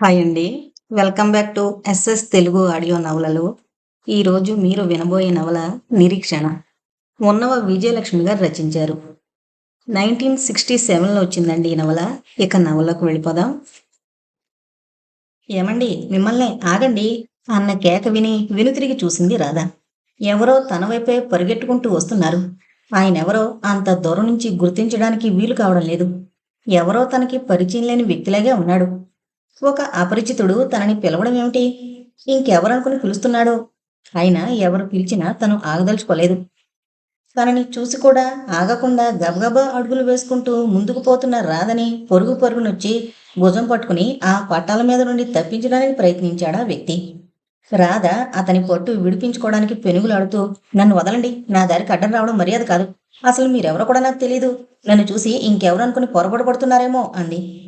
Hi అండి. Welcome back to SS Telugu audio నవలలు. ఈరోజు మీరు వినబోయే నవల నిరీక్షణ. ఉన్నవ విజయలక్ష్మి గారు రచించారు. నైన్టీన్ సిక్స్టీ సెవెన్లో వచ్చిందండి ఈ నవల. ఇక నవలకు వెళ్ళిపోదాం. ఏమండి మిమ్మల్ని ఆగండి. అన్న కేక విని వెనుతిరిగి చూసింది రాధ. ఎవరో తన వైపే పరిగెట్టుకుంటూ వస్తున్నారు. ఆయన ఎవరో అంత దూరం నుంచి గుర్తించడానికి వీలు కావడం లేదు. ఎవరో తనకి పరిచయం లేని వ్యక్తిలాగే ఉన్నాడు. ఒక అపరిచితుడు తనని పిలవడం ఏమిటి? ఇంకెవరనుకుని పిలుస్తున్నాడు? అయినా ఎవరు పిలిచినా తను ఆగదలుచుకోలేదు. తనని చూసి కూడా ఆగకుండా గబగబా అడుగులు వేసుకుంటూ ముందుకు పోతున్న రాధని పొరుగు పొరుగునొచ్చి భుజం పట్టుకుని ఆ పట్టాల మీద నుండి తప్పించడానికి ప్రయత్నించాడు ఆ వ్యక్తి? రాధ అతని పొట్టు విడిపించుకోవడానికి పెనుగులాడుతూ నన్ను వదలండి. నా దారికి అడ్డం రావడం మర్యాద కాదు. అసలు మీరెవరో కూడా నాకు తెలీదు. నన్ను చూసి ఇంకెవరు అనుకుని పొరపాటు పడుతున్నారేమో అంది.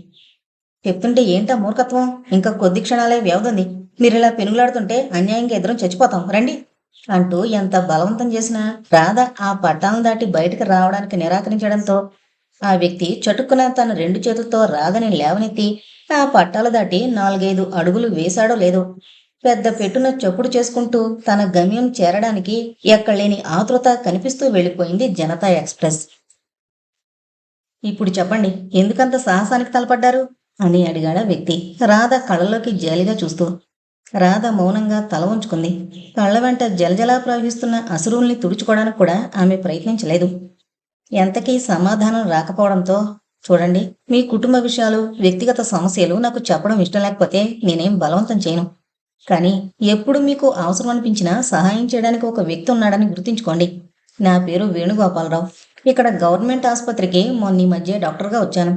చెప్తుంటే ఏంటా మూర్ఖత్వం? ఇంకా కొద్ది క్షణాలే వ్యవధుంది మీరు ఇలా పెనుగులాడుతుంటే అన్యాయంగా ఎదురం చచ్చిపోతాం. రండి. అంటూ ఎంత బలవంతం చేసినా రాధ ఆ పట్టాలను దాటి బయటకు రావడానికి నిరాకరించడంతో ఆ వ్యక్తి చటుక్కున తన రెండు చేతులతో రాధని లేవనెత్తి ఆ పట్టాలు దాటి నాలుగైదు అడుగులు వేశాడో లేదో పెద్ద పెట్టున చప్పుడు చేసుకుంటూ తన గమ్యం చేరడానికి ఎక్కడలేని ఆతృత కనిపిస్తూ వెళ్ళిపోయింది జనతా ఎక్స్ప్రెస్. ఇప్పుడు చెప్పండి ఎందుకంత సాహసానికి తలపడ్డారు? అని అడిగాడు వ్యక్తి. రాధ కళ్ళలోకి జాలిగా చూస్తూ రాధ మౌనంగా తల ఉంచుకుంది కళ్ళ వెంట జలజలా ప్రవహిస్తున్న అసురుల్ని తుడుచుకోవడానికి కూడా ఆమె ప్రయత్నించలేదు. ఎంతకీ సమాధానం రాకపోవడంతో చూడండి మీ కుటుంబ విషయాలు వ్యక్తిగత సమస్యలు నాకు చెప్పడం ఇష్టం లేకపోతే నేనేం బలవంతం చేయను. కానీ ఎప్పుడు మీకు అవసరం అనిపించినా సహాయం చేయడానికి ఒక వ్యక్తి ఉన్నాడని గుర్తుంచుకోండి. నా పేరు వేణుగోపాలరావు. ఇక్కడ గవర్నమెంట్ ఆసుపత్రికి మొన్న ఈ మధ్య డాక్టర్గా వచ్చాను.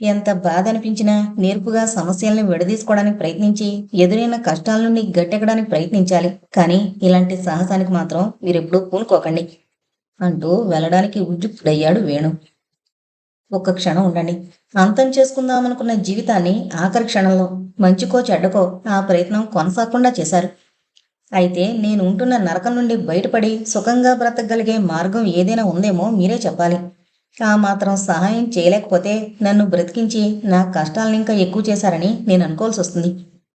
ఎంత బాధ అనిపించినా నేర్పుగా సమస్యల్ని విడదీసుకోవడానికి ప్రయత్నించి ఎదురైన కష్టాల నుండి గట్టెక్కడానికి ప్రయత్నించాలి. కానీ ఇలాంటి సాహసానికి మాత్రం మీరెప్పుడూ పూనుకోకండి. అంటూ వెళ్ళడానికి ఉజ్జుక్తుడయ్యాడు వేణు. ఒక్క క్షణం ఉండండి. అంతం చేసుకుందామనుకున్న జీవితాన్ని ఆఖరి క్షణంలో మంచికో చెడ్డకో ఆ ప్రయత్నం కొనసాగకుండా చేశారు. అయితే నేను ఉంటున్న నరకం నుండి బయటపడి సుఖంగా బ్రతకగలిగే మార్గం ఏదైనా ఉందేమో మీరే చెప్పాలి. ఆ మాత్రం సహాయం చేయలేకపోతే నన్ను బ్రతికించి నా కష్టాలను ఇంకా ఎక్కువ చేశారని నేను అనుకోవాల్సి వస్తుంది.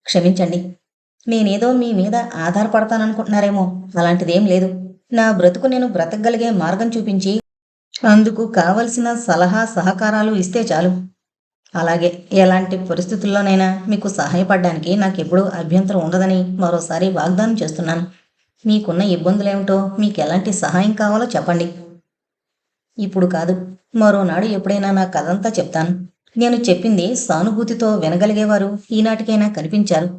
క్షమించండి. నేనేదో మీ మీద ఆధారపడతాననుకుంటున్నారేమో. అలాంటిదేం లేదు. నా బ్రతుకు నేను బ్రతకగలిగే మార్గం చూపించి అందుకు కావలసిన సలహా సహకారాలు ఇస్తే చాలు. అలాగే ఎలాంటి పరిస్థితుల్లోనైనా మీకు సహాయపడడానికి నాకు ఎప్పుడూ అభ్యంతరం ఉండదని మరోసారి వాగ్దానం చేస్తున్నాను. మీకున్న ఇబ్బందులేమిటో మీకు ఎలాంటి సహాయం కావాలో చెప్పండి. ఇప్పుడు కాదు. మరోనాడు ఎప్పుడైనా నా కథంతా చెప్తాను. నేను చెప్పింది సానుభూతితో వినగలిగేవారు ఈనాటికైనా కనిపించారు.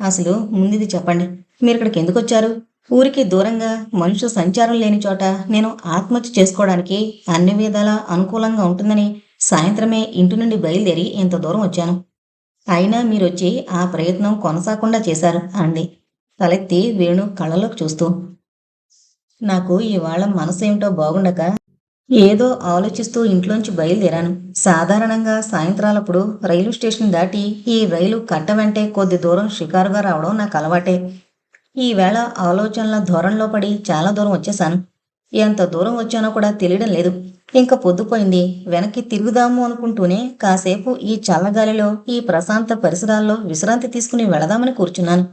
అసలు ముందుది చెప్పండి. మీరు ఇక్కడికి ఎందుకు వచ్చారు ఊరికి దూరంగా మనుషు సంచారం లేని చోట నేను ఆత్మహత్య చేసుకోవడానికి అన్ని విధాలా అనుకూలంగా ఉంటుందని సాయంత్రమే ఇంటి నుండి బయలుదేరి ఇంత దూరం వచ్చాను. అయినా మీరొచ్చి ఆ ప్రయత్నం కొనసాగకుండా చేశారు అంది. తలెత్తి వేణు కళ్ళలోకి చూస్తూ. నాకు ఇవాళ మనసు ఏమిటో బాగుండక ఏదో ఆలోచిస్తూ ఇంట్లోంచి బయలుదేరాను. సాధారణంగా సాయంత్రాలప్పుడు రైలు స్టేషన్ దాటి ఈ రైలు కట్ట వెంటే కొద్ది దూరం షికారుగా రావడం నాకు అలవాటే. ఈవేళ ఆలోచనల ధోరణిలో పడి చాలా దూరం వచ్చేశాను. ఎంత దూరం వచ్చానో కూడా తెలియడం లేదు. ఇంకా పొద్దుపోయింది. వెనక్కి తిరుగుదాము అనుకుంటూనే కాసేపు ఈ చల్లగాలిలో ఈ ప్రశాంత పరిసరాల్లో విశ్రాంతి తీసుకుని వెళదామని కూర్చున్నాను.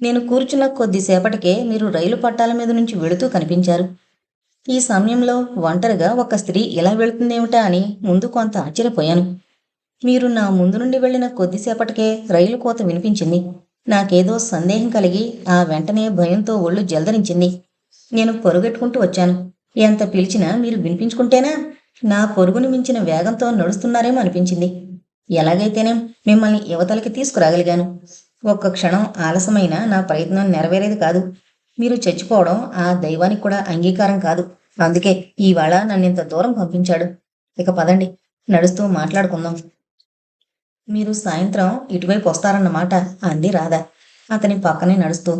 నేను కూర్చున్న కొద్దిసేపటికే మీరు రైలు పట్టాల మీద నుంచి వెళుతూ కనిపించారు. ఈ సమయంలో ఒంటరిగా ఒక స్త్రీ ఇలా వెళుతుందేమిటా అని ముందు కొంత ఆశ్చర్యపోయాను. మీరు నా ముందు నుండి వెళ్ళిన కొద్దిసేపటికే రైలు కోత వినిపించింది. నాకేదో సందేహం కలిగి ఆ వెంటనే భయంతో ఒళ్ళు జలదరించింది. నేను పొరుగెట్టుకుంటూ వచ్చాను. ఎంత పిలిచినా మీరు వినిపించుకుంటేనా? నా పొరుగును మించిన వేగంతో నడుస్తున్నారేమో అనిపించింది. ఎలాగైతేనే మిమ్మల్ని యువతలకి తీసుకురాగలిగాను. ఒక్క క్షణం ఆలస్యమైన నా ప్రయత్నం నెరవేరేది కాదు. మీరు చచ్చిపోవడం ఆ దైవానికి కూడా అంగీకారం కాదు. అందుకే ఈవేళ నన్ను ఇంత దూరం పంపించాడు. ఇక పదండి నడుస్తూ మాట్లాడుకుందాం. మీరు సాయంత్రం ఇటువైపు వస్తారన్నమాట అంది రాధ. అతని పక్కనే నడుస్తూ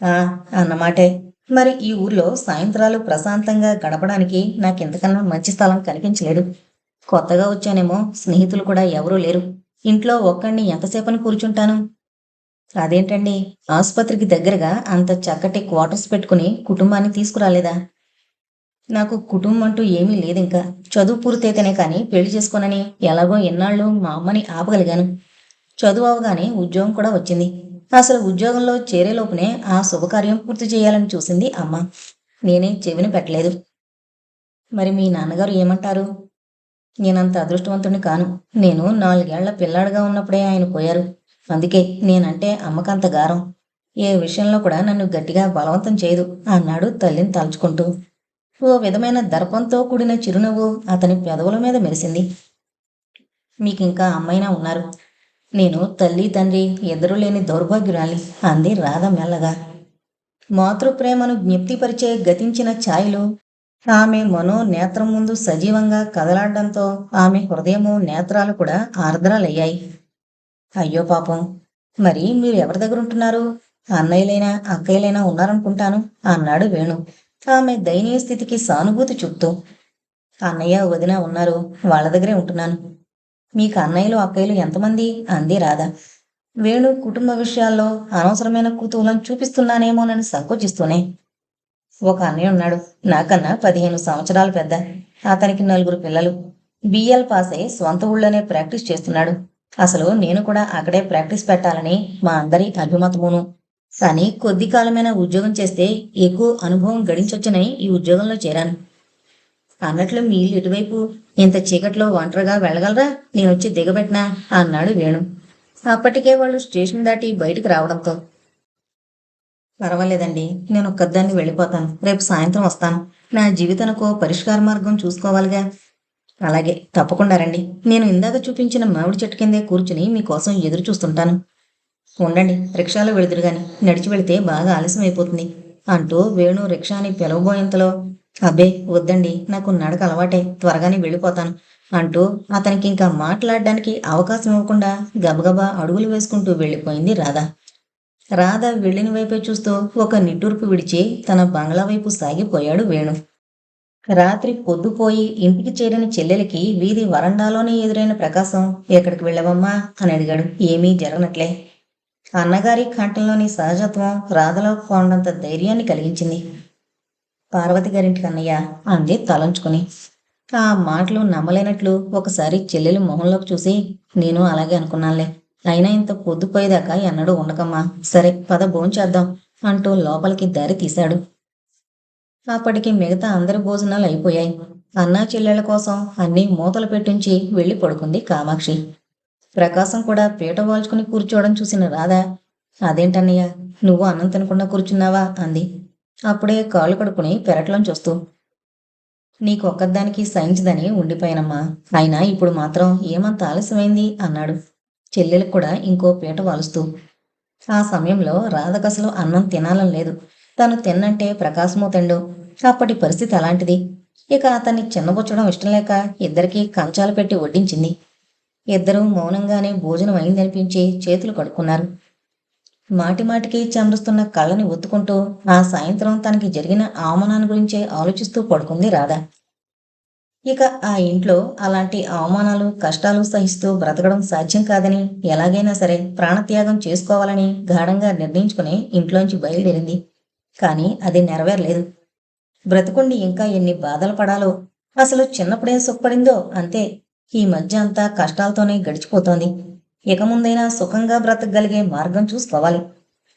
ఆ అన్నమాటే. మరి ఈ ఊర్లో సాయంత్రాలు ప్రశాంతంగా గడపడానికి నాకు ఇంతకన్నా మంచి స్థలం కనిపించలేదు. కొత్తగా వచ్చానేమో స్నేహితులు కూడా ఎవరూ లేరు. ఇంట్లో ఒక్కడిని ఎంతసేపని కూర్చుంటాను? అదేంటండి? ఆసుపత్రికి దగ్గరగా అంత చక్కటి క్వార్టర్స్ పెట్టుకుని కుటుంబాన్ని తీసుకురాలేదా? నాకు కుటుంబం అంటూ ఏమీ లేదు ఇంకా చదువు పూర్తయితేనే కానీ పెళ్ళి చేసుకోనని ఎలాగో ఎన్నాళ్ళు మా అమ్మని ఆపగలిగాను. చదువు అవగానే ఉద్యోగం కూడా వచ్చింది. అసలు ఉద్యోగంలో చేరేలోపునే ఆ శుభకార్యం పూర్తి చేయాలని చూసింది అమ్మ. నేనే చెవిని పెట్టలేదు. మరి మీ నాన్నగారు ఏమంటారు? నేనంత అదృష్టవంతుని కాను. నేను నాలుగేళ్ళ పిల్లాడిగా ఉన్నప్పుడే ఆయన పోయారు. అందుకే నేనంటే అమ్మకంత గారం. ఏ విషయంలో కూడా నన్ను గట్టిగా బలవంతం చేయదు అన్నాడు తల్లిని తలుచుకుంటూ. ఓ విధమైన దర్పంతో కూడిన చిరునవ్వు అతని పెదవుల మీద మెరిసింది. మీకింకా అమ్మైనా ఉన్నారు. నేను తల్లి తండ్రి ఎదురు లేని దౌర్భాగ్యురాలి అంది రాధ మెల్లగా. మాతృప్రేమను జ్ఞప్తిపరిచే గతించిన ఛాయలు ఆమె మనో నేత్రం ముందు సజీవంగా కదలాడడంతో ఆమె హృదయము నేత్రాలు కూడా ఆర్ద్రాలయ్యాయి. అయ్యో పాపం. మరి మీరు ఎవరి దగ్గర ఉంటున్నారు? అన్నయ్యలైనా అక్కయ్యలైనా ఉన్నారనుకుంటాను అన్నాడు వేణు. ఆమె దయనీయ స్థితికి సానుభూతి చూపుతూ అన్నయ్య వదిన ఉన్నారు వాళ్ళ దగ్గరే ఉంటున్నాను. మీకు అన్నయ్యలు అక్కయ్యలు ఎంతమంది? అంది రాధ. వేణు కుటుంబ విషయాల్లో అనవసరమైన కుతూహలం చూపిస్తున్నానేమోనని సంకోచిస్తూనే ఒక అన్నయ్య ఉన్నాడు నాకన్నా పదిహేను సంవత్సరాలు పెద్ద. అతనికి నలుగురు పిల్లలు. బిఎల్ పాస్ అయి స్వంత ఊళ్ళోనే ప్రాక్టీస్ చేస్తున్నాడు. అసలు నేను కూడా అక్కడే ప్రాక్టీస్ పెట్టాలని మా అందరి అభిమతమును. కానీ కొద్ది కాలమైన ఉద్యోగం చేస్తే ఎక్కువ అనుభవం గడించొచ్చనని ఈ ఉద్యోగంలో చేరాను. అన్నట్లు మీరు ఇటువైపు ఇంత చీకట్లో ఒంటరిగా వెళ్ళగలరా? నేను వచ్చి దిగబెట్టినా? అన్నాడు వేణు. అప్పటికే వాళ్ళు స్టేషన్ దాటి బయటికి రావడంతో. పర్వాలేదండి నేను ఒక్కదాన్ని వెళ్ళిపోతాను. రేపు సాయంత్రం వస్తాను. నా జీవితానికి పరిష్కార మార్గం చూసుకోవాలిగా. అలాగే తప్పకుండా రండి. నేను ఇందాక చూపించిన మామిడి చెట్టు కిందే కూర్చుని మీకోసం ఎదురు చూస్తుంటాను. ఉండండి రిక్షాలో వెళుదురు గాని నడిచి వెళితే బాగా ఆలస్యం అయిపోతుంది అంటూ వేణు రిక్షాని పిలవబోయేంతలో అబ్బే వద్దండి నాకు నడక అలవాటే త్వరగానే వెళ్ళిపోతాను అంటూ అతనికి ఇంకా మాట్లాడడానికి అవకాశం ఇవ్వకుండా గబగబా అడుగులు వేసుకుంటూ వెళ్ళిపోయింది రాధ. రాధ వెళ్ళిన వైపే చూస్తూ ఒక నిట్టూర్పు విడిచి తన బంగ్లా వైపు సాగిపోయాడు వేణు. రాత్రి పొద్దుపోయి ఇంటికి చేరిన చెల్లెలికి వీధి వరండాలోనే ఎదురైన ప్రకాశం ఎక్కడికి వెళ్ళవమ్మా? అని అడిగాడు. ఏమీ జరగనట్లే. అన్నగారి కంఠంలోని సహజత్వం రాధలో కొండంత ధైర్యాన్ని కలిగించింది. పార్వతి గారింటికి అన్నయ్య అంది తలంచుకుని ఆ మాటలు నమ్మలేనట్లు ఒకసారి చెల్లెలు మొహంలోకి చూసి నేను అలాగే అనుకున్నానులే. అయినా ఇంత పొద్దుపోయేదాకా ఎన్నడూ ఉండకమ్మా. సరే పద భోంచేద్దాం అంటూ లోపలికి దారి తీశాడు. అప్పటికి మిగతా అందరి భోజనాలు అయిపోయాయి. అన్నా చెల్లెళ్ళ కోసం అన్నీ మూతలు పెట్టించి వెళ్ళి పడుకుంది కామాక్షి. ప్రకాశం కూడా పీట వాల్చుకుని కూర్చోవడం చూసిన రాధా అదేంటన్నయ్య నువ్వు అన్నం తినకుండా కూర్చున్నావా? అంది. అప్పుడే కాళ్ళు కడుక్కుని పెరట్లం చూస్తూ నీకు ఒక్కదానికి సహించదని ఉండిపోయానమ్మా. అయినా ఇప్పుడు మాత్రం ఏమంత ఆలస్యమైంది? అన్నాడు. చెల్లెలకు కూడా ఇంకో పీట వాలుస్తూ ఆ సమయంలో రాధకసలు అన్నం తినాలని లేదు. తను తిన్నంటే ప్రకాశమో తిండు. అప్పటి పరిస్థితి అలాంటిది. ఇక అతన్ని చిన్నబుచ్చడం ఇష్టం లేక ఇద్దరికీ కంచాలు పెట్టి వడ్డించింది. ఇద్దరూ మౌనంగానే భోజనం అయిందనిపించి చేతులు కడుక్కున్నారు. మాటిమాటికి చెమరుస్తున్న కళ్ళని ఒత్తుకుంటూ ఆ సాయంత్రం తనకి జరిగిన అవమానాన్ని గురించే ఆలోచిస్తూ పడుకుంది రాధ. ఇక ఆ ఇంట్లో అలాంటి అవమానాలు కష్టాలు సహిస్తూ బ్రతకడం సాధ్యం కాదని ఎలాగైనా సరే ప్రాణత్యాగం చేసుకోవాలని గాఢంగా నిర్ణయించుకుని ఇంట్లోంచి బయలుదేరింది. కానీ అది నెరవేరలేదు. బ్రతుకుండి ఇంకా ఎన్ని బాధలు పడాలో అసలు చిన్నప్పుడేం సుఖపడిందో అంతే. ఈ మధ్య అంతా కష్టాలతోనే గడిచిపోతోంది. ఇక ముందైనా సుఖంగా బ్రతకగలిగే మార్గం చూసుకోవాలి.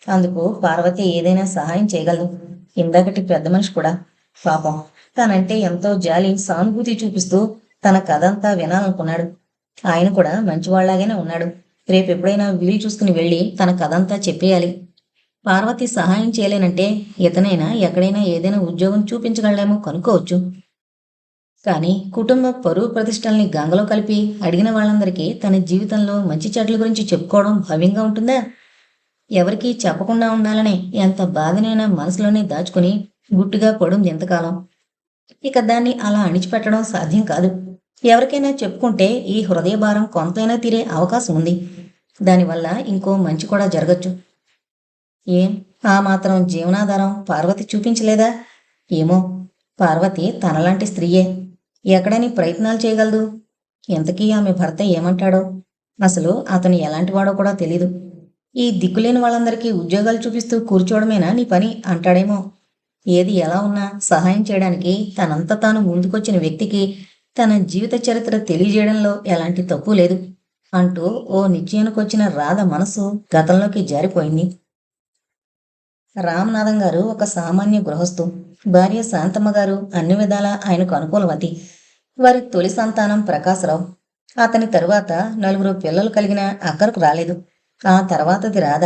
అందుకు పార్వతి ఏదైనా సహాయం చేయగలదు. ఇందాకటి పెద్ద మనిషి కూడా. పాపం తనంటే ఎంతో జాలి సానుభూతి చూపిస్తూ తన కథంతా వినాలనుకున్నాడు. ఆయన కూడా మంచివాళ్ళాగానే ఉన్నాడు. రేపు ఎప్పుడైనా వీలు చూసుకుని వెళ్ళి తన కథంతా చెప్పేయాలి. పార్వతి సహాయం చేయలేనంటే ఇతనైనా ఎక్కడైనా ఏదైనా ఉద్యోగం చూపించగలడేమో కనుక్కోవచ్చు. కానీ కుటుంబ పరువు ప్రతిష్టల్ని గంగలో కలిపి అడిగిన వాళ్ళందరికీ తన జీవితంలో మంచి చెట్ల గురించి చెప్పుకోవడం భవ్యంగా ఉంటుందా? ఎవరికీ చెప్పకుండా ఉండాలనే ఎంత బాధనైనా మనసులోనే దాచుకుని గుట్టుగా పడుంది ఎంతకాలం? ఇక దాన్ని అలా అణిచిపెట్టడం సాధ్యం కాదు. ఎవరికైనా చెప్పుకుంటే ఈ హృదయ భారం కొంతైనా తీరే అవకాశం ఉంది. దానివల్ల ఇంకో మంచి కూడా జరగచ్చు. ఏం? ఆ మాత్రం జీవనాధారం పార్వతి చూపించలేదా? ఏమో పార్వతి తనలాంటి స్త్రీయే. ఎక్కడని ప్రయత్నాలు చేయగలదు? ఎంతకీ ఆమె భర్త ఏమంటాడో? అసలు అతను ఎలాంటివాడో కూడా తెలీదు. ఈ దిక్కులేని వాళ్ళందరికీ ఉద్యోగాలు చూపిస్తూ కూర్చోవడమేనా నీ పని? అంటాడేమో. ఏది ఎలా ఉన్నా సహాయం చేయడానికి తనంత తాను ముందుకొచ్చిన వ్యక్తికి తన జీవిత చరిత్ర తెలియజేయడంలో ఎలాంటి తప్పు లేదు. అంటూ ఓ నిశ్చయానికొచ్చిన రాధ మనసు గతంలోకి జారిపోయింది. రామనాథం గారు ఒక సామాన్య గృహస్థు. భార్య శాంతమ్మ గారు అన్ని విధాలా ఆయనకు అనుకూలవతి. వారి తొలి సంతానం ప్రకాశరావు. అతని తరువాత నలుగురు పిల్లలు కలిగిన అక్కరకు రాలేదు. ఆ తర్వాతది రాధ.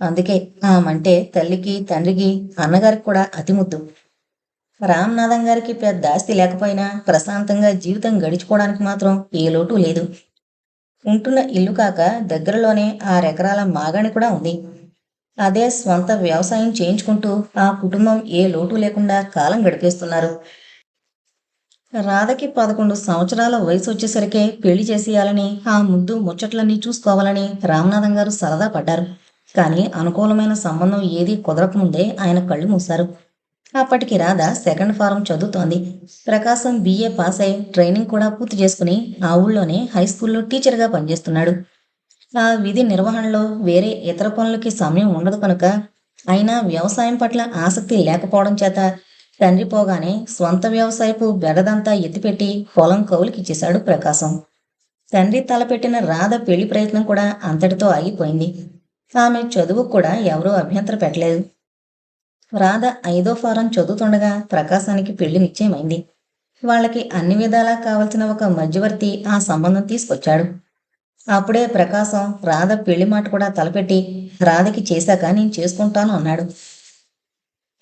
అందుకే ఆమంటే తల్లికి తండ్రికి అన్నగారికి కూడా అతిముద్దు రామనాథం గారికి పెద్ద ఆస్తి లేకపోయినా ప్రశాంతంగా జీవితం గడిచుకోవడానికి మాత్రం ఏ లోటు లేదు. ఉంటున్న ఇల్లు కాక దగ్గరలోనే ఆరెకరాల మాగాణి కూడా ఉంది. అదే స్వంత వ్యవసాయం చేయించుకుంటూ ఆ కుటుంబం ఏ లోటు లేకుండా కాలం గడిపేస్తున్నారు. రాధకి పదకొండు సంవత్సరాల వయసు వచ్చేసరికే పెళ్ళి చేసేయాలని ఆ ముద్దు ముచ్చట్లన్నీ చూసుకోవాలని రామనాథం గారు సరదా పడ్డారు. కానీ అనుకూలమైన సంబంధం ఏదీ కుదరకముందే ఆయన కళ్ళు మూశారు. అప్పటికి రాధ సెకండ్ ఫారం చదువుతోంది. ప్రకాశం బిఏ పాస్ అయి ట్రైనింగ్ కూడా పూర్తి చేసుకుని ఆ ఊళ్ళోనే హై స్కూల్లో టీచర్గా పనిచేస్తున్నాడు. ఆ విధి నిర్వహణలో వేరే ఇతర పనులకి సమయం ఉండదు కనుక అయినా వ్యవసాయం పట్ల ఆసక్తి లేకపోవడం చేత తండ్రి పోగానే స్వంత వ్యవసాయపు బెడదంతా ఎత్తిపెట్టి పొలం కౌలుకిచ్చేశాడు ప్రకాశం. తండ్రి తలపెట్టిన రాధ పెళ్ళి ప్రయత్నం కూడా అంతటితో ఆగిపోయింది. ఆమె చదువు కూడా ఎవరూ అభ్యంతర పెట్టలేదు. రాధ ఐదో ఫారం చదువుతుండగా ప్రకాశానికి పెళ్ళి నిశ్చయమైంది. వాళ్ళకి అన్ని విధాలా కావలసిన ఒక మధ్యవర్తి ఆ సంబంధం తీసుకొచ్చాడు. అప్పుడే ప్రకాశం రాధ పెళ్ళి మాట కూడా తలపెట్టి రాధకి చేశాక నేను చేసుకుంటాను అన్నాడు.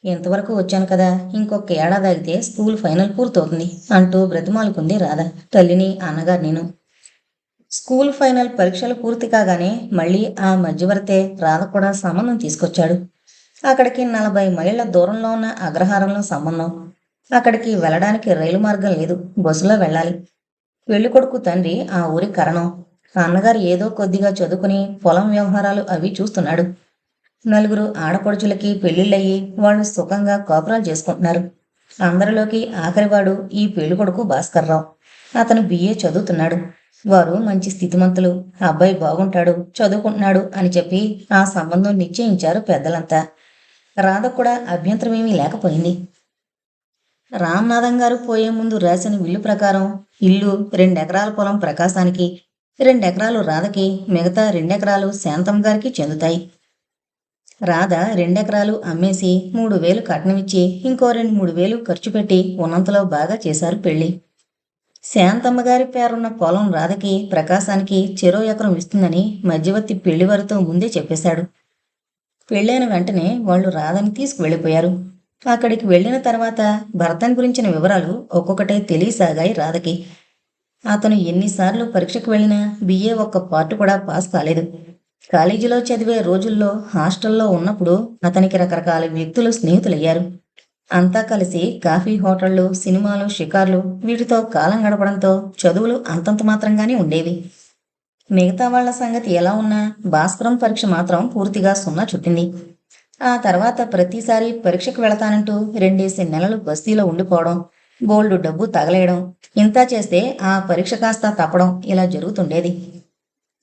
ఇంతవరకు వచ్చాను కదా ఇంకొక ఏడాది ఆగితే స్కూల్ ఫైనల్ పూర్తవుతుంది అంటూ బ్రతిమాలుకుంది రాధ. తల్లిని అన్నగారు నేను. స్కూల్ ఫైనల్ పరీక్షలు పూర్తి కాగానే మళ్ళీ ఆ మధ్యవర్తే రాధ కూడా సంబంధం తీసుకొచ్చాడు. అక్కడికి నలభై మైళ్ళ దూరంలో ఉన్న అగ్రహారంలో సంబంధం. అక్కడికి వెళ్ళడానికి రైలు మార్గం లేదు బస్సులో వెళ్ళాలి. పెళ్ళి కొడుకు తండ్రి ఆ ఊరి కరణం. అన్నగారు ఏదో కొద్దిగా చదువుకుని పొలం వ్యవహారాలు అవి చూస్తున్నాడు. నలుగురు ఆడపడుచులకి పెళ్ళిళ్ళయ్యి వాళ్ళు సుఖంగా కోపరాలు చేసుకుంటున్నారు. అందరిలోకి ఆఖరివాడు ఈ పెళ్ళి కొడుకు భాస్కర్రావు. అతను బిఏ చదువుతున్నాడు. వారు మంచి స్థితిమంతులు. అబ్బాయి బాగుంటాడు చదువుకుంటున్నాడు అని చెప్పి ఆ సంబంధం నిశ్చయించారు పెద్దలంతా. రాధ కూడా అభ్యంతరమేమీ లేకపోయింది. రామ్నాథం గారు పోయే ముందు రాసిన విల్లు ప్రకారం ఇల్లు రెండెకరాల పొలం ప్రకాశానికి రెండెకరాలు రాధకి మిగతా రెండెకరాలు శాంతం గారికి చెందుతాయి. రాధ రెండెకరాలు అమ్మేసి మూడు వేలు కట్నమిచ్చి ఇంకో రెండు మూడు వేలు ఖర్చు పెట్టి ఉన్నంతలో బాగా చేశారు పెళ్ళి శాంతమ్మ గారి పేరున్న పొలం రాధకి ప్రకాశానికి చెరో ఎకరం ఇస్తుందని మధ్యవర్తి పెళ్ళివారితో ముందే చెప్పేశాడు. పెళ్ళైన వెంటనే వాళ్ళు రాధని తీసుకువెళ్ళిపోయారు. అక్కడికి వెళ్ళిన తర్వాత భర్తని గురించిన వివరాలు ఒక్కొక్కటే తెలియసాగాయి రాధకి. అతను ఎన్నిసార్లు పరీక్షకు వెళ్ళినా బిఏ ఒక్క పార్ట్ కూడా పాస్ కాలేదు. కాలేజీలో చదివే రోజుల్లో హాస్టల్లో ఉన్నప్పుడు అతనికి రకరకాల వ్యక్తులు స్నేహితులయ్యారు. అంతా కలిసి కాఫీ హోటళ్ళు సినిమాలు షికార్లు వీటితో కాలం గడపడంతో చదువులు అంతంత మాత్రంగానే ఉండేవి. మిగతా వాళ్ళ సంగతి ఎలా ఉన్నా భాస్కరం పరీక్ష మాత్రం పూర్తిగా సున్నా చుట్టింది. ఆ తర్వాత ప్రతిసారి పరీక్షకు వెళతానంటూ రెండేసి నెలలు బస్తీలో ఉండిపోవడం బోల్డు డబ్బు తగలేయడం ఇంత చేస్తే ఆ పరీక్ష కాస్త తప్పడం ఇలా జరుగుతుండేది.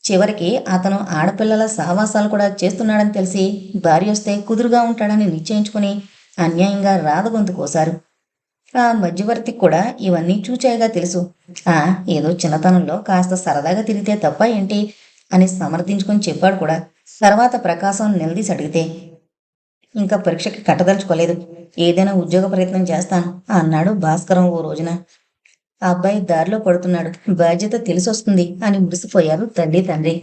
చివరికి అతను ఆడపిల్లల సావాసాలు కూడా చేస్తున్నాడని తెలిసి భార్య వస్తే కుదురుగా ఉంటాడని నిశ్చయించుకుని అన్యాయంగా రాధ గొంతు కోశారు. ఆ మధ్యవర్తికి కూడా ఇవన్నీ చూచాయిగా తెలుసు. ఆ ఏదో చిన్నతనంలో కాస్త సరదాగా తిరిగితే తప్ప ఏంటి అని సమర్థించుకొని చెప్పాడు కూడా. తర్వాత ప్రకాశం నిలదీసి అడిగితే ఇంకా పరీక్షకి కట్టదలుచుకోలేదు. ఏదైనా ఉద్యోగ ప్రయత్నం చేస్తాను అన్నాడు భాస్కరం ఓ రోజున. ఆ అబ్బాయి దారిలో పడుతున్నాడు. బాధ్యత తెలిసొస్తుంది అని మురిసిపోయారు తల్లి తండ్రి.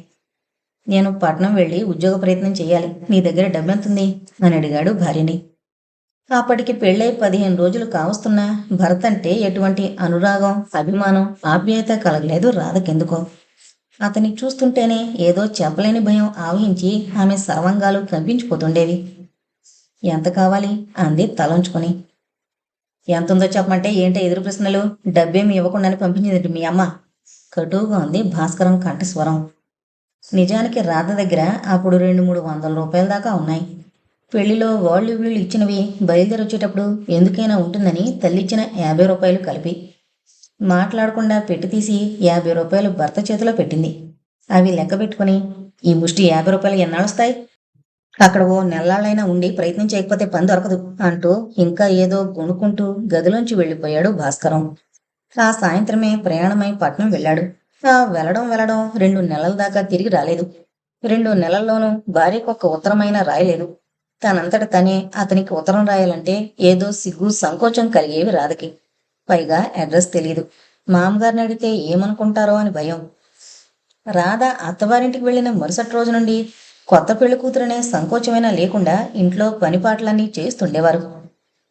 నేను పట్నం వెళ్ళి ఉద్యోగ ప్రయత్నం చేయాలి. నీ దగ్గర డబ్బెంతుంది? అని అడిగాడు భార్యని. అప్పటికి పెళ్ళై పదిహేను రోజులు కావస్తున్నా భరత్ అంటే ఎటువంటి అనురాగం అభిమానం ఆప్యాయత కలగలేదు రాధకెందుకో. అతన్ని చూస్తుంటేనే ఏదో చెప్పలేని భయం ఆవహించి ఆమె సర్వంగాలు కంపించిపోతుండేవి. ఎంత కావాలి? అంది తలంచుకొని. ఎంత ఉందో చెప్పమంటే ఏంటో ఎదురు ప్రశ్నలు? డబ్బేమి ఇవ్వకుండానే పంపించింది మీ అమ్మ. కటువుగా ఉంది భాస్కరం కంఠస్వరం. నిజానికి రాధ దగ్గర అప్పుడు రెండు మూడు వందల రూపాయల దాకా ఉన్నాయి. పెళ్ళిలో వాళ్ళు వీళ్ళు ఇచ్చినవి బయలుదేరి వచ్చేటప్పుడు ఎందుకైనా ఉంటుందని తల్లిచ్చిన యాభై రూపాయలు కలిపి మాట్లాడకుండా పెట్టి తీసి యాభై రూపాయలు భర్త చేతిలో పెట్టింది. అవి లెక్క పెట్టుకుని ఈ ముష్టి యాభై రూపాయలు ఎన్నాళ్ళొస్తాయి? అక్కడ ఓ నెల్లాళ్ళైనా ఉండి ప్రయత్నం చేయకపోతే పని దొరకదు అంటూ ఇంకా ఏదో గొనుక్కుంటూ గదిలోంచి వెళ్ళిపోయాడు భాస్కరం. ఆ సాయంత్రమే ప్రయాణమై పట్నం వెళ్ళాడు. ఆ వెళ్ళడం వెళ్ళడం రెండు నెలల దాకా తిరిగి రాలేదు. రెండు నెలల్లోనూ భార్యకు భార్యకొక్క ఉత్తరమైనా రాయలేదు. తనంతట తనే అతనికి ఉత్తరం రాయాలంటే ఏదో సిగ్గు సంకోచం కలిగేవి రాధకి పైగా అడ్రస్ తెలియదు మామగారిని అడిగితే ఏమనుకుంటారో అని భయం. రాధ అత్తవారింటికి వెళ్ళిన మరుసటి రోజు నుండి కొత్త పెళ్ళి కూతురనే సంకోచమైనా లేకుండా ఇంట్లో పనిపాట్లన్నీ చేస్తుండేవారు.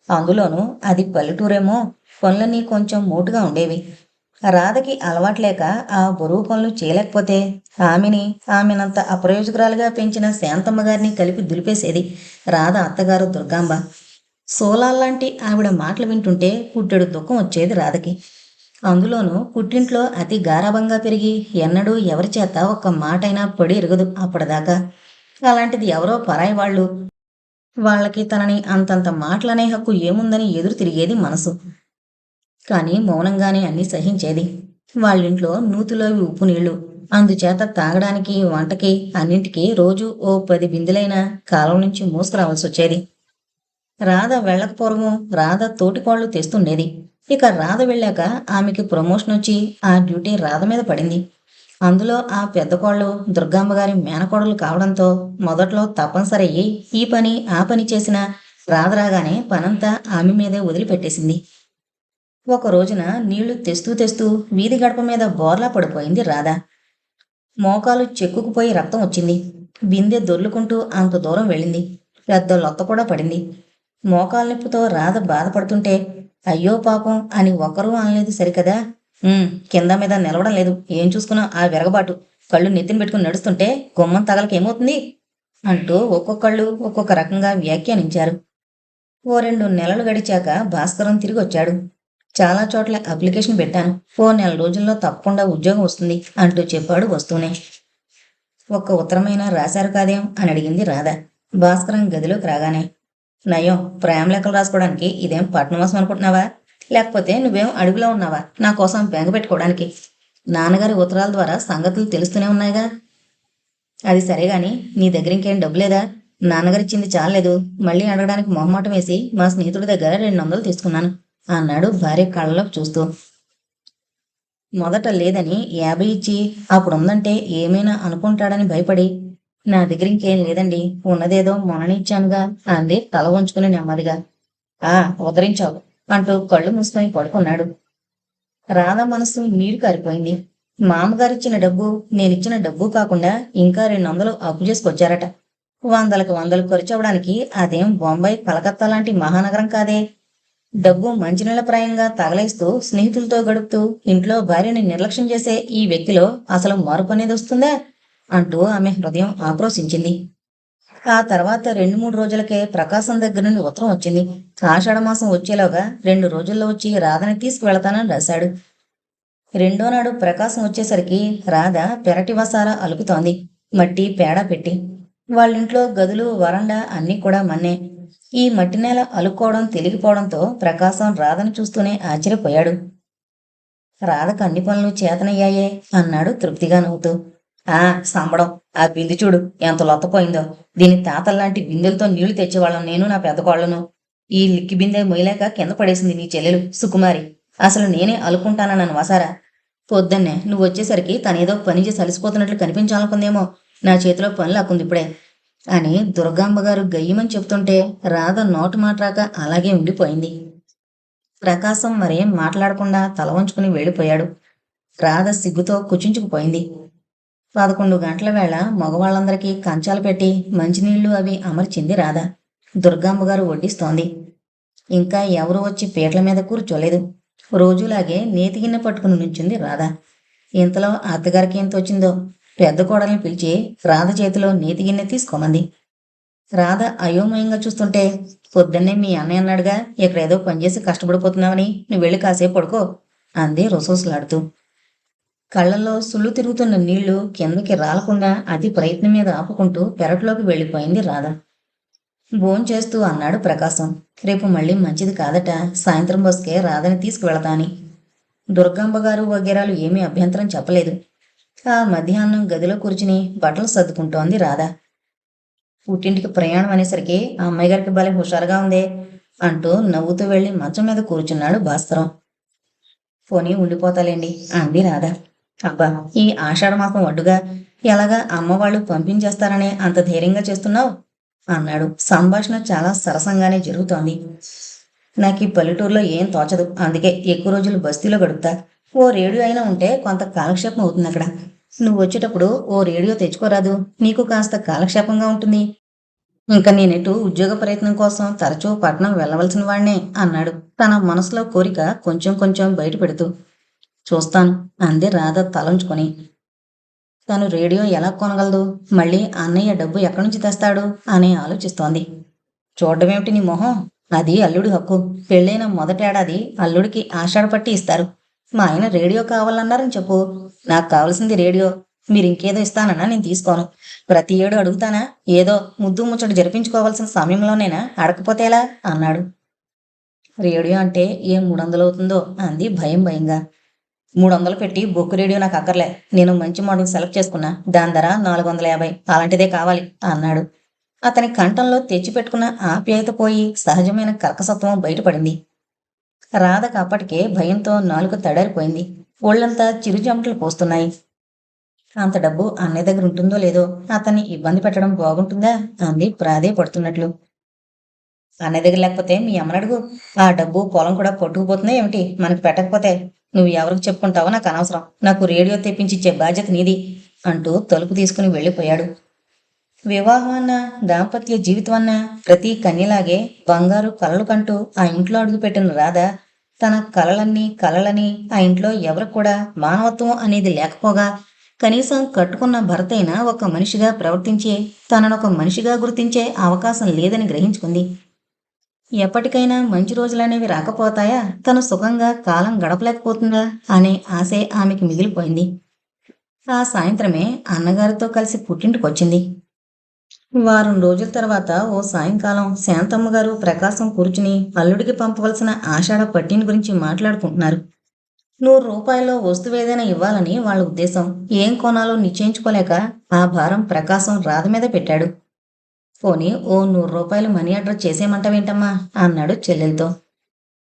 అందులోనూ అది పల్లెటూరేమో పనులన్నీ కొంచెం మోటుగా ఉండేవి. రాధకి అలవాట్లేక ఆ బరువు పనులు చేయలేకపోతే ఆమెని ఆమెనంత అప్రయోజకురాలుగా పెంచిన శాంతమ్మ గారిని కలిపి దులిపేసేది రాధ అత్తగారు దుర్గాంబ. సోలాల్లాంటి ఆవిడ మాటలు వింటుంటే పుట్టెడు దుఃఖం వచ్చేది రాధకి. అందులోనూ పుట్టింట్లో అతి గారాభంగా పెరిగి ఎన్నడూ ఎవరి చేత ఒక్క మాటైనా పడి ఎరగదు అప్పటిదాకా. అలాంటిది ఎవరో పరాయి వాళ్ళు. వాళ్ళకి తనని అంతంత మాటలనే హక్కు ఏముందని ఎదురు తిరిగేది మనసు. కానీ మౌనంగానే అన్ని సహించేది. వాళ్ళింట్లో నూతిలోవి ఉప్పు నీళ్ళు. అందుచేత తాగడానికి వంటకి అన్నింటికి రోజు ఓ పది బిందెలైన కాలం నుంచి మోసుకురావాల్సి వచ్చేది. రాధ వెళ్ళకపోవడము రాధ తోటికోళ్ళు తెస్తుండేది. ఇక రాధ వెళ్ళాక ఆమెకి ప్రమోషన్ వచ్చి ఆ డ్యూటీ రాధ మీద పడింది. అందులో ఆ పెద్ద కోళ్ళు దుర్గాంబ గారి మేనకోడలు కావడంతో మొదట్లో తప్పనిసరి అయ్యి ఈ పని ఆ పని చేసిన రాధ రాగానే పనంతా ఆమె మీదే వదిలిపెట్టేసింది. ఒక రోజున నీళ్ళు తెస్తూ తెస్తూ వీధి గడప మీద బోర్లా పడిపోయింది రాధ. మోకాలు చెక్కుకుపోయి రక్తం వచ్చింది. బిందె దొర్లుకుంటూ అంత దూరం వెళ్ళింది. పెద్ద లొత్త కూడా పడింది. మోకాలు నొప్పితో రాధ బాధపడుతుంటే అయ్యో పాపం అని ఒకరూ అనలేదు సరికదా? కింద మీద నిలవడం లేదు. ఏం చూసుకున్నా ఆ విరగబాటు. కళ్ళు నెత్తిన పెట్టుకుని నడుస్తుంటే గుమ్మం తగలకేమవుతుంది అంటూ ఒక్కొక్కళ్ళు ఒక్కొక్క రకంగా వ్యాఖ్యానించారు. ఓ రెండు నెలలు గడిచాక భాస్కరం తిరిగి వచ్చాడు. చాలా చోట్ల అప్లికేషన్ పెట్టాను. ఓ నెల రోజుల్లో తప్పకుండా ఉద్యోగం వస్తుంది అంటూ చెప్పాడు వస్తూనే. ఒక్క ఉత్తరమైనా రాశారు కాదేం? అని అడిగింది రాధ. భాస్కరం గదిలోకి రాగానే నయం ప్రేమ లెక్కలు రాసుకోవడానికి ఇదేం పట్నవాసం అనుకుంటున్నావా? లేకపోతే నువ్వేం అడుగులో ఉన్నావా? నా కోసం బెంగ పెట్టుకోవడానికి. నాన్నగారి ఉత్తరాల ద్వారా సంగతులు తెలుస్తూనే ఉన్నాయిగా. అది సరే గాని నీ దగ్గర ఇంకేం డబ్బు లేదా? నాన్నగారు ఇచ్చింది చాలేదు మళ్ళీ అడగడానికి మొహమాటం వేసి మా స్నేహితుడి దగ్గర రెండు వందలు తీసుకున్నాను అన్నాడు భార్య కళ్ళలోకి చూస్తూ. మొదట లేదని యాభై ఇచ్చి అప్పుడుందంటే ఏమైనా అనుకుంటాడని భయపడి నా దగ్గర ఇంకేం లేదండి. ఉన్నదేదో మొననిచ్చానుగా అంది తల వంచుకుని నెమ్మదిగా. ఆ ఉదరించావు. అంటూ కళ్ళు మూసుకొని పడుకున్నాడు. రాధ మనసు నీరు కారిపోయింది. మామగారిచ్చిన డబ్బు నేనిచ్చిన డబ్బు కాకుండా ఇంకా రెండు వందలు అప్పు చేసుకొచ్చారట. వందలకు వందలు ఖర్చు అవడానికి అదేం బొంబాయి కలకత్తా లాంటి మహానగరం కాదే. డబ్బు మంచినీళ్ళ ప్రాయంగా తగలేస్తూ స్నేహితులతో గడుపుతూ ఇంట్లో భార్యని నిర్లక్ష్యం చేసే ఈ వ్యక్తిలో అసలు మార్పు అనేది వస్తుందా అంటూ ఆమె హృదయం ఆక్రోశించింది. ఆ తర్వాత రెండు మూడు రోజులకే ప్రకాశం దగ్గర నుండి ఉత్తరం వచ్చింది. ఆషాఢ మాసం వచ్చేలోగా రెండు రోజుల్లో వచ్చి రాధని తీసుకువెళతానని రాశాడు. రెండో నాడు ప్రకాశం వచ్చేసరికి రాధ పెరటి వసాల అలుకుతోంది. మట్టి పేడ పెట్టి వాళ్ళింట్లో గదులు వరండా అన్నీ కూడా మన్నే. ఈ మట్టి నేల అలుక్కోవడం తెలిగిపోవడంతో ప్రకాశం రాధను చూస్తూనే ఆశ్చర్యపోయాడు. రాధకు అన్ని పనులు చేతనయ్యాయే అన్నాడు తృప్తిగా నవ్వుతూ. ఆ సంబడం ఆ బింది చూడు ఎంత లొత్తపోయిందో దీని తాతల్లాంటి బిందెలతో నీళ్ళు తెచ్చేవాళ్ళం నేను నా పెద్దకోళ్ళను ఈ లిక్కి బిందె మొయ్యలేక కింద పడేసింది నీ చెల్లెలు సుకుమారి. అసలు నేనే అలుకుంటానన్నాను వసారా పొద్దున్నే నువ్వు వచ్చేసరికి తనేదో పని చేసి అలసిపోతున్నట్లు కనిపించాలనుకుందేమో. నా చేతిలో పని లాక్కుంది ఇప్పుడే. అని దుర్గాంబ గారు గయ్యమని చెప్తుంటే రాధ నోటు మాట్లాక అలాగే ఉండిపోయింది. ప్రకాశం మరేం మాట్లాడకుండా తల వంచుకుని వెళ్ళిపోయాడు. రాధ సిగ్గుతో కుచించుకుపోయింది. పదకొండు గంటల వేళ మగవాళ్ళందరికీ కంచాలు పెట్టి మంచినీళ్ళు అవి అమర్చింది రాధ. దుర్గాంబ గారు వడ్డిస్తోంది. ఇంకా ఎవరు వచ్చి పీటల మీద కూర్చోలేదు. రోజులాగే నేతిగిన్నె పట్టుకుని నుంచింది రాధ. ఇంతలో అత్తగారికి ఎంత వచ్చిందో పెద్ద కోడల్ని పిలిచి రాధ చేతిలో నేతిగిన్నె తీసుకోమంది. రాధ అయోమయంగా చూస్తుంటే పొద్దున్నే మీ అన్నయ్య అన్నాడుగా ఇక్కడ ఏదో పనిచేసి కష్టపడిపోతున్నావని నువ్వు వెళ్ళి కాసేపు పడుకో అంది రొసోసలాడుతూ కళ్ళల్లో సుళ్ళు తిరుగుతున్న నీళ్ళు కిందకి రాలకుండా అతి ప్రయత్నం మీద ఆపుకుంటూ పెరట్లోకి వెళ్ళిపోయింది రాధ. భోంచేస్తూ అన్నాడు ప్రకాశం. రేపు మళ్ళీ మంచిది కాదట. సాయంత్రం బస్కే రాధని తీసుకువెళతా అని దుర్గాంబ గారు వగేరాలు ఏమీ అభ్యంతరం చెప్పలేదు. ఆ మధ్యాహ్నం గదిలో కూర్చుని బట్టలు సర్దుకుంటోంది రాధ. పుట్టింటికి ప్రయాణం అనేసరికి ఆ అమ్మాయి గారికి భలే హుషారుగా ఉంది అంటూ నవ్వుతూ వెళ్ళి మంచం మీద కూర్చున్నాడు భాస్కరం. పోనీ ఉండిపోతాలేండి అంది రాధ. అబ్బా ఈ ఆషాఢ మాసం అడ్డుగా ఎలాగా అమ్మ వాళ్ళు పంపించేస్తారనే అంత ధైర్యంగా చేస్తున్నావు? అన్నాడు. సంభాషణ చాలా సరసంగానే జరుగుతోంది. నాకు ఈ పల్లెటూరులో ఏం తోచదు. అందుకే ఎక్కువ రోజులు బస్తీలో గడుపుతా. ఓ రేడియో అయినా ఉంటే కొంత కాలక్షేపం అవుతుంది అక్కడ. నువ్వు వచ్చేటప్పుడు ఓ రేడియో తెచ్చుకోరాదు. నీకు కాస్త కాలక్షేపంగా ఉంటుంది. ఇంకా నేనెటు ఉద్యోగ ప్రయత్నం కోసం తరచూ పట్నం వెళ్ళవలసిన వాడినే అన్నాడు. తన మనసులో కోరిక కొంచెం కొంచెం బయట పెడుతూ చూస్తాను అంది రాధ తలంచుకొని. తను రేడియో ఎలా కొనగలదు? మళ్ళీ అన్నయ్య డబ్బు ఎక్కడి నుంచి తెస్తాడు? అని ఆలోచిస్తోంది. చూడడమేమిటి నీ మొహం? అది అల్లుడి హక్కు. పెళ్ళైన మొదటేడాది అల్లుడికి ఆషాఢపట్టి ఇస్తారు. మా ఆయన రేడియో కావాలన్నారని చెప్పు. నాకు కావాల్సింది రేడియో. మీరు ఇంకేదో ఇస్తానన్నా నేను తీసుకోను. ప్రతి ఏడు అడుగుతానా? ఏదో ముద్దు ముచ్చట జరిపించుకోవాల్సిన సమయంలోనైనా? అడగకపోతే ఎలా? అన్నాడు. రేడియో అంటే ఏం మూడు వందలు అవుతుందో అంది భయం భయంగా. మూడు వందలు పెట్టి బొక్కు రేడియో నాకు అక్కర్లే. నేను మంచి మోడల్ సెలెక్ట్ చేసుకున్నా. దాని ధర నాలుగు వందల యాభై. అలాంటిదే కావాలి అన్నాడు. అతని కంఠంలో తెచ్చిపెట్టుకున్న ఆప్యాయత పోయి సహజమైన కర్కసత్వం బయటపడింది. రాధకు అప్పటికే భయంతో నాలుక తడారిపోయింది. ఒళ్ళంతా చిరుజమటలు పోస్తున్నాయి. అంత డబ్బు అన్నయ్య దగ్గర ఉంటుందో లేదో అతన్ని ఇబ్బంది పెట్టడం బాగుంటుందా అంది ప్రాధేయపడుతున్నట్లు అన్నయ్య దగ్గర లేకపోతే మీ అమ్మని అడుగు. ఆ డబ్బు పొలం కూడా కొట్టుకుపోతుందా ఏమిటి? మనకు పెట్టకపోతే. నువ్వు ఎవరికి చెప్పుకుంటావో నాకు అనవసరం. నాకు రేడియో తెప్పించిచ్చే బాధ్యత నీది అంటూ తలుపు తీసుకుని వెళ్ళిపోయాడు. వివాహం అన్న దాంపత్య జీవితం అన్న ప్రతి కన్యలాగే బంగారు కలలు కంటూ ఆ ఇంట్లో అడుగుపెట్టిన రాధ తన కలలన్నీ కలలని ఆ ఇంట్లో ఎవరు కూడా మానవత్వం అనేది లేకపోగా కనీసం కట్టుకున్న భర్తైనా ఒక మనిషిగా ప్రవర్తించే తనను ఒక మనిషిగా గుర్తించే అవకాశం లేదని గ్రహించుకుంది. ఎప్పటికైనా మంచి రోజులనేవి రాకపోతాయా? తను సుఖంగా కాలం గడపలేకపోతుందా? అనే ఆశే ఆమెకి మిగిలిపోయింది. ఆ సాయంత్రమే అన్నగారితో కలిసి పుట్టింటికొచ్చింది. వారం రోజుల తర్వాత ఓ సాయంకాలం శాంతమ్మ గారు ప్రకాశం కూర్చుని అల్లుడికి పంపవలసిన ఆషాఢ పట్టిన గురించి మాట్లాడుకుంటున్నారు. నూరు రూపాయల్లో వస్తువు ఏదైనా ఇవ్వాలని వాళ్ళ ఉద్దేశం. ఏం కొనాలో నిశ్చయించుకోలేక ఆ భారం ప్రకాశం రాధ మీద పెట్టాడు. పోనీ ఓ నూరు రూపాయలు మనీ ఆర్డర్ చేసేయమంటావేంటమ్మా? అన్నాడు చెల్లెలతో.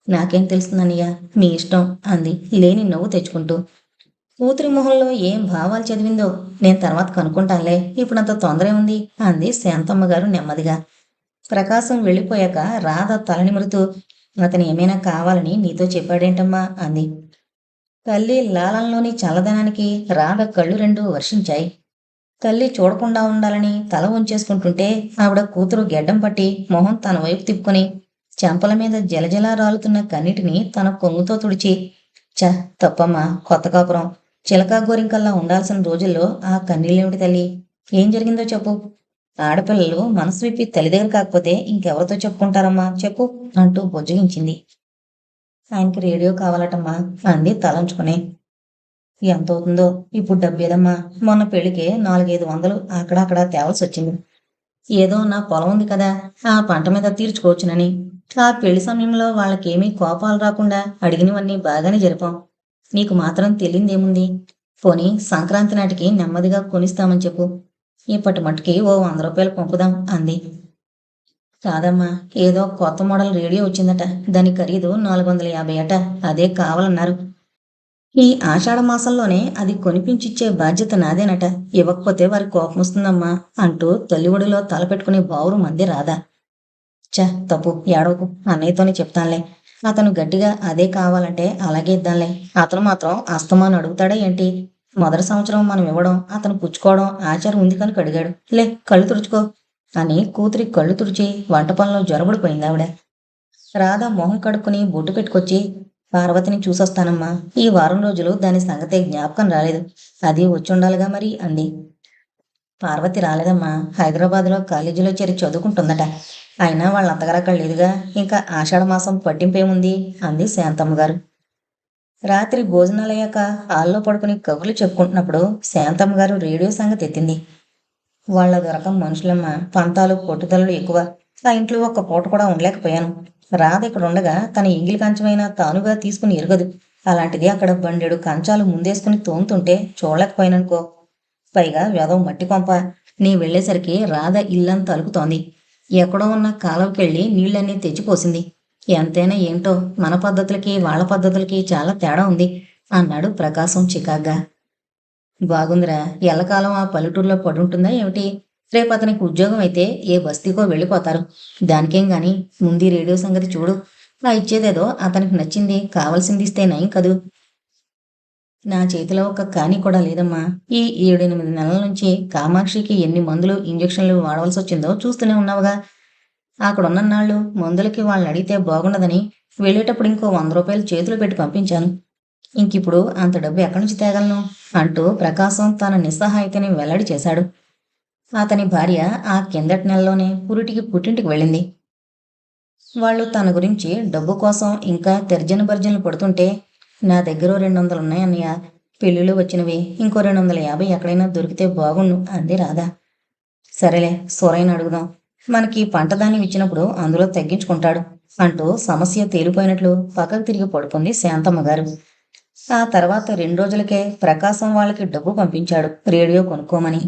నాకేం తెలుస్తుందన్నయ్య మీ ఇష్టం అంది లేని నవ్వు తెచ్చుకుంటూ. కూతురి మొహంలో ఏం భావాలు చదివిందో నేను తర్వాత కనుక్కుంటానులే ఇప్పుడంత తొందర ఉంది అంది శాంతమ్మ గారు నెమ్మదిగా. ప్రకాశం వెళ్ళిపోయాక రాధ తలనిమురుతూ అతను ఏమైనా కావాలని నీతో చెప్పాడేంటమ్మా? అంది. తల్లి లాలంలోని చల్లదనానికి రాధ కళ్ళు రెండు వర్షించాయి. తల్లి చూడకుండా ఉండాలని తల ఉంచేసుకుంటుంటే ఆవిడ కూతురు గెడ్డం పట్టి మొహం తన వైపు తిప్పుకొని చెంపల మీద జలజలా రాలుతున్న కన్నిటిని తన కొంగుతో తుడిచి చ తప్పమ్మా కొత్త కాపురం. చిలకా గోరింకల్లా ఉండాల్సిన రోజుల్లో ఆ కన్నీళ్ళేమిటి తల్లి? ఏం జరిగిందో చెప్పు. ఆడపిల్లలు మనసు విప్పి తల్లి దగ్గర కాకపోతే ఇంకెవరితో చెప్పుకుంటారమ్మా చెప్పు అంటూ బుజ్జగించింది. ఆయనకి రేడియో కావాలటమ్మా అంది తలంచుకుని ఎంత అవుతుందో ఇప్పుడు డబ్బేదమ్మా మొన్న పెళ్ళికి నాలుగైదు వందలు అక్కడక్కడ తేవాల్సి వచ్చింది ఏదో నా పొలం ఉంది కదా ఆ పంట మీద తీర్చుకోవచ్చునని. ఆ పెళ్ళి సమయంలో వాళ్ళకేమీ కోపాలు రాకుండా అడిగినవన్నీ బాగానే జరిపాం. నీకు మాత్రం తెలియందేముంది పోనీ సంక్రాంతి నాటికి నెమ్మదిగా కొనిస్తామని చెప్పు. ఇప్పటి మటుకి ఓ వంద రూపాయలు పంపుదాం అంది. కాదమ్మా ఏదో కొత్త మోడల్ రేడియో వచ్చిందట. దాని ఖరీదు నాలుగు వందల యాభై అట. అదే కావాలన్నారు. ఈ ఆషాఢ మాసంలోనే అది కొనిపించిచ్చే బాధ్యత నాదేనట. ఇవ్వకపోతే వారి కోపం వస్తుందమ్మా అంటూ తల్లిఒడిలో తలపెట్టుకునే బావురు మంది రాదా చ తప్పు ఏడవకు. అన్నయ్యతోనే చెప్తానులే. అతను గట్టిగా అదే కావాలంటే అలాగే ఇద్దాంలే అతను మాత్రం అస్తమాను అడుగుతాడా ఏంటి? మొదటి సంవత్సరం మనం ఇవ్వడం అతను పుచ్చుకోవడం ఆచారం ఉంది కనుక అడిగాడు. లే కళ్ళు తుడుచుకో అని కూతురి కళ్ళు తుడిచి వంట పనిలో జ్వరబడిపోయింది ఆవిడ. రాధ మొహం కడుక్కుని బొట్టు పెట్టుకొచ్చి పార్వతిని చూసొస్తానమ్మా. ఈ వారం రోజులు దాని సంగతే జ్ఞాపకం రాలేదు. అది వచ్చుండాలిగా మరి అంది. పార్వతి రాలేదమ్మా. హైదరాబాద్లో కాలేజీలో చేరి చదువుకుంటుందట. అయినా వాళ్ళ అత్తగారు అక్కడ లేదుగా. ఇంకా ఆషాఢ మాసం పట్టింపేముంది అంది శాంతమ్మ గారు రాత్రి భోజనాలయ్యాక హాల్లో పడుకుని కబుర్లు చెప్పుకుంటున్నప్పుడు శాంతమ్మ గారు రేడియో సంగతి ఎత్తింది. వాళ్ళ దొరకం మనుషులమ్మ. పంతాలు పొట్టుదలలు ఎక్కువ. ఆ ఇంట్లో ఒక్క పూట కూడా ఉండలేకపోయాను. రాధ ఇక్కడ ఉండగా తన ఎంగిలి కంచమైనా తానుగా తీసుకుని ఎరగదు. అలాంటిది అక్కడ బండెడు కంచాలు ముందేసుకుని తోముతుంటే చూడలేకపోయాననుకో. పైగా వెదవ మట్టి కొంప. నీ వెళ్ళేసరికి రాధ ఇల్లంతా అలుకుతోంది. ఎక్కడో ఉన్న కాలువకెళ్ళి నీళ్ళన్నీ తెచ్చిపోసింది. ఎంతైనా ఏంటో మన పద్ధతులకి వాళ్ళ పద్ధతులకి చాలా తేడా ఉంది అన్నాడు ప్రకాశం చికాగ్గా. బాగుందిరా ఎల్లకాలం ఆ పల్లెటూరులో పడుంటుందా ఏమిటి? రేపు అతనికి ఉద్యోగం అయితే ఏ బస్తీకో వెళ్ళిపోతారు. దానికేం గాని ముందు రేడియో సంగతి చూడు. నా ఇచ్చేదేదో అతనికి నచ్చింది కావలసింది ఇస్తే నయం కదూ. నా చేతిలో ఒక కాని కూడా లేదమ్మా. ఈ ఏడెనిమిది నెలల నుంచి కామాక్షికి ఎన్ని మందులు ఇంజెక్షన్లు వాడవలసి వచ్చిందో చూస్తూనే ఉన్నావుగా. అక్కడున్న నాళ్ళు మందులకి వాళ్ళని అడిగితే బాగుండదని వెళ్ళేటప్పుడు ఇంకో వంద రూపాయలు చేతులు పెట్టి పంపించాను. ఇంకిప్పుడు అంత డబ్బు ఎక్కడి నుంచి తేగలను? అంటూ ప్రకాశం తన నిస్సహాయతని వెల్లడి చేశాడు. అతని భార్య ఆ కిందటి నెలలోనే పురిటికి పుట్టింటికి వెళ్ళింది. వాళ్ళు తన గురించి డబ్బు కోసం ఇంకా తర్జన భర్జనలు పడుతుంటే నా దగ్గర రెండు వందలు ఉన్నాయన్నయ్య పెళ్ళిళ్ళు వచ్చినవి ఇంకో రెండు వందల యాభై ఎక్కడైనా దొరికితే బాగుండు అంది రాధా. సరేలే సొరైన అడుగుదాం. మనకి పంట ధాన్యం ఇచ్చినప్పుడు అందులో తగ్గించుకుంటాడు అంటూ సమస్య తేలిపోయినట్లు పక్కకు తిరిగి పడుకుంది శాంతమ్మ గారు. ఆ తర్వాత రెండు రోజులకే ప్రకాశం వాళ్ళకి డబ్బు పంపించాడు రేడియో కొనుక్కోమని.